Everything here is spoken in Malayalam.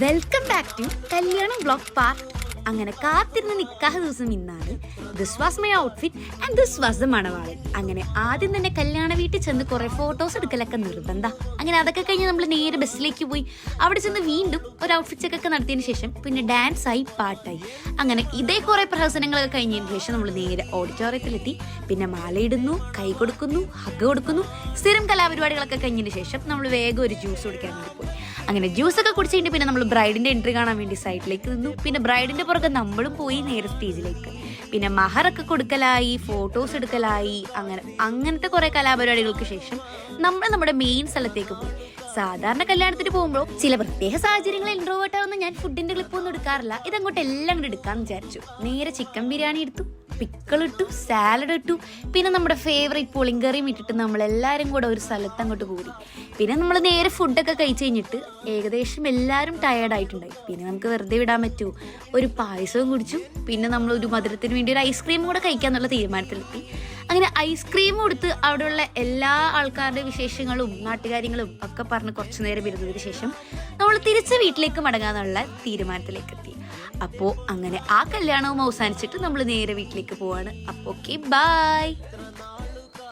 വെൽക്കം ബാക്ക് ടു കല്യാണം ബ്ലോക്ക് പാർട്ട് അങ്ങനെ കാത്തിരുന്ന നിക്കാഹ ദിവസം ഇന്നാണ് this was my outfit and this was the മണവാളൻ. അങ്ങനെ ആദ്യം തന്നെ കല്യാണ വീട്ടിൽ ചെന്ന് കുറെ ഫോട്ടോസ് എടുക്കലൊക്കെ നിർബന്ധ. അങ്ങനെ അതൊക്കെ കഴിഞ്ഞ് നമ്മൾ നേരെ ബസ്സിലേക്ക് പോയി. അവിടെ ചെന്ന് വീണ്ടും ഒരു ഔട്ട്ഫിറ്റ് ചെക്കൊക്കെ നടത്തിയതിന് ശേഷം പിന്നെ ഡാൻസ് ആയി പാട്ടായി. അങ്ങനെ ഇതേ കുറെ പ്രഹസനങ്ങളൊക്കെ കഴിഞ്ഞതിന് ശേഷം നമ്മൾ നേരെ ഓഡിറ്റോറിയത്തിലെത്തി പിന്നെ മാലയിടുന്നു കൈ കൊടുക്കുന്നു ഹഗ് കൊടുക്കുന്നു. സ്ഥിരം കലാപരിപാടികളൊക്കെ കഴിഞ്ഞതിന് ശേഷം നമ്മൾ വേഗം ഒരു ജ്യൂസ് കുടിക്കാൻ വേണ്ടി പോയി. അങ്ങനെ ജ്യൂസ് ഒക്കെ കുടിച്ച് കഴിഞ്ഞിട്ട് പിന്നെ നമ്മൾ ബ്രൈഡിന്റെ എൻട്രി കാണാൻ വേണ്ടി സൈഡിലേക്ക് നിന്നു. പിന്നെ ബ്രൈഡിന്റെ പുറകെ നമ്മളും പോയി നേരെ സ്റ്റേജിലേക്ക് പിന്നെ മഹറൊക്കെ കൊടുക്കലായി ഫോട്ടോസ് എടുക്കലായി അങ്ങനെ അങ്ങനത്തെ കുറെ കലാപരിപാടികൾക്ക് ശേഷം നമ്മൾ നമ്മുടെ മെയിൻ സ്ഥലത്തേക്ക് പോയി. സാധാരണ കല്യാണത്തിന് പോകുമ്പോൾ ചില പ്രത്യേക സാഹചര്യങ്ങളിൽ ഇൻട്രോവേർട്ട് ആവുന്ന ഞാൻ ഫുഡിന്റെ ക്ലിപ്പ് ഒന്നും എടുക്കാറില്ല. ഇതങ്ങോട്ട് എല്ലാം കൂടെ എടുക്കാന്ന് വിചാരിച്ചു. നേരെ ചിക്കൻ ബിരിയാണി എടുത്തു. പിക്കിൾ ഇട്ടു സാലഡ് ഇട്ടു. പിന്നെ നമ്മുടെ ഫേവറേറ്റ് പുളിങ്കറിയും ഇട്ടിട്ട് നമ്മൾ എല്ലാവരും കൂടെ ഒരു സ്ഥലത്ത് അങ്ങോട്ട് കൂടി. പിന്നെ നമ്മൾ നേരെ ഫുഡൊക്കെ കഴിച്ച് കഴിഞ്ഞിട്ട് ഏകദേശം എല്ലാവരും ടയേർഡായിട്ടുണ്ടായി പിന്നെ നമുക്ക് വെറുതെ വിടാൻ പറ്റുമോ ഒരു പായസവും കുടിച്ചു. പിന്നെ നമ്മൾ ഒരു മധുരത്തിന് വേണ്ടി ഒരു ഐസ്ക്രീം കൂടെ കഴിക്കാന്നുള്ള തീരുമാനത്തിലെത്തി. അങ്ങനെ ഐസ്ക്രീം കൊടുത്ത് അവിടെയുള്ള എല്ലാ ആൾക്കാരുടെ വിശേഷങ്ങളും നാട്ടുകാര്യങ്ങളും ഒക്കെ പറഞ്ഞ് കുറച്ചു നേരം ഇരുന്നതിന് ശേഷം നമ്മൾ തിരിച്ച് വീട്ടിലേക്ക് മടങ്ങാന്നുള്ള തീരുമാനത്തിലേക്ക് എത്തി. അപ്പോൾ അങ്ങനെ ആ കല്യാണവും അവസാനിച്ചിട്ട് നമ്മൾ നേരെ വീട്ടിലേക്ക് പോവാണ്. അപ്പോൾ ഓക്കെ ബൈ